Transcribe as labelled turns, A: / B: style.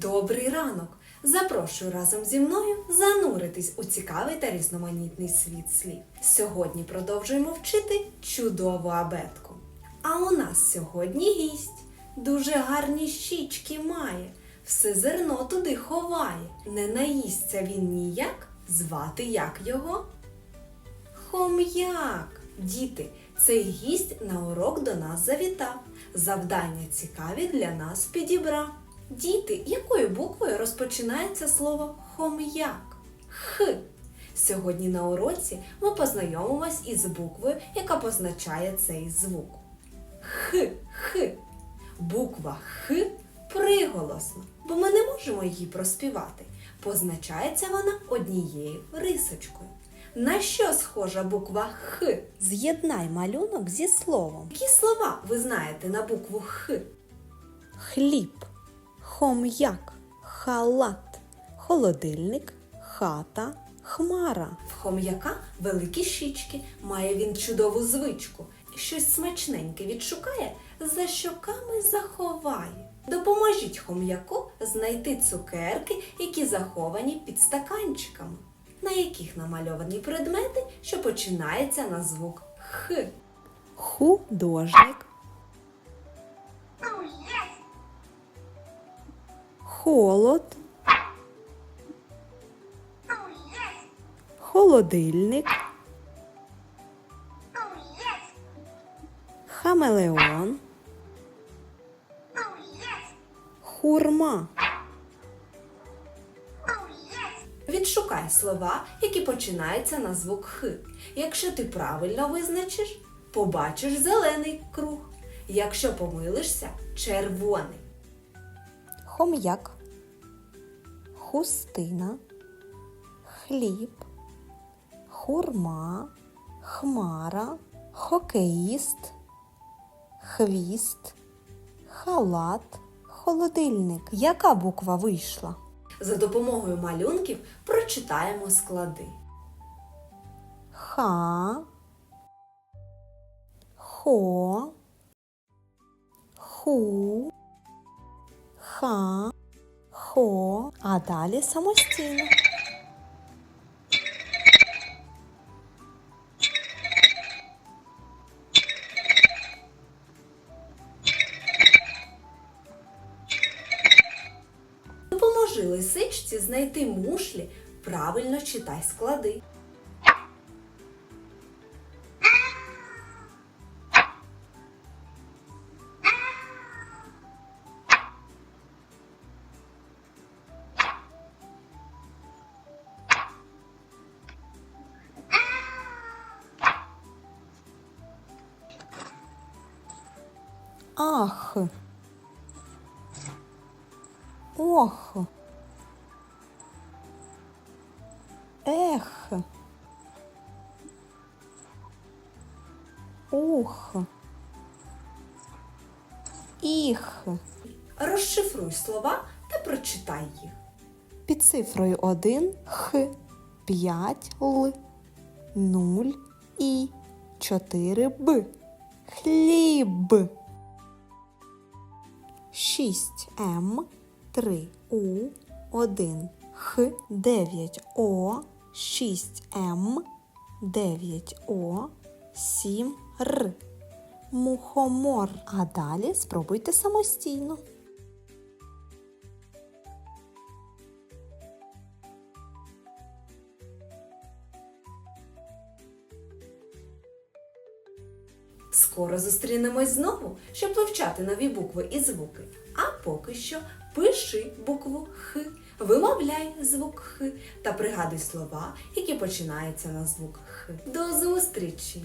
A: Добрий ранок! Запрошую разом зі мною зануритись у цікавий та різноманітний світ слів. Сьогодні продовжуємо вчити чудову абетку. А у нас сьогодні гість дуже гарні щічки має, все зерно туди ховає. Не наїсться він ніяк, звати як його? Хом'як! Діти, цей гість на урок до нас завітав. Завдання цікаві для нас підібрав. Діти, якою буквою розпочинається слово хом'як? Х. Сьогодні на уроці ми познайомимось із буквою, яка позначає цей звук. Х. Х. Буква Х приголосна, бо ми не можемо її проспівати. Позначається вона однією рисочкою. На що схожа буква Х?
B: З'єднай малюнок зі словом
A: Які слова ви знаєте на букву Х?
B: хліб, хом'як, халат, холодильник, хата, хмара.
A: В хом'яка великі щічки, має він чудову звичку. Щось смачненьке відшукає, за щоками заховає. Допоможіть хом'яку знайти цукерки, які заховані під стаканчиками, на яких намальовані предмети, що починаються на звук Х.
B: Художник. Холод. Холодильник. Хамелеон. Хурма.
A: Відшукай слова, які починаються на звук Х. Якщо ти правильно визначиш, побачиш зелений круг. Якщо помилишся червоний.
B: Хом'як. Хустина. Хліб. Хурма. Хмара. Хокеїст. Хвіст. Халат. Холодильник. Яка буква вийшла?
A: За допомогою малюнків прочитаємо склади.
B: Ха. Хо. Ху. Ха. Хо. А далі самостійно.
A: Допоможи лисичці знайти мушлі, правильно читай склади.
B: Ах. Ох. Ех. Ух. Іх.
A: Розшифруй слова та прочитай їх.
B: Під цифрою 1 Х, 5 Л, 0 І, 4 Б. Хліб. 6 М, 3 У, 1 Х, 9 О, 6 М, 9 О, 7 Р. Мухомор. А далі спробуйте самостійно.
A: Скоро зустрінемось знову, щоб вивчати нові букви і звуки. А поки що пиши букву Х, вимовляй звук Х та пригадуй слова, які починаються на звук Х. До зустрічі!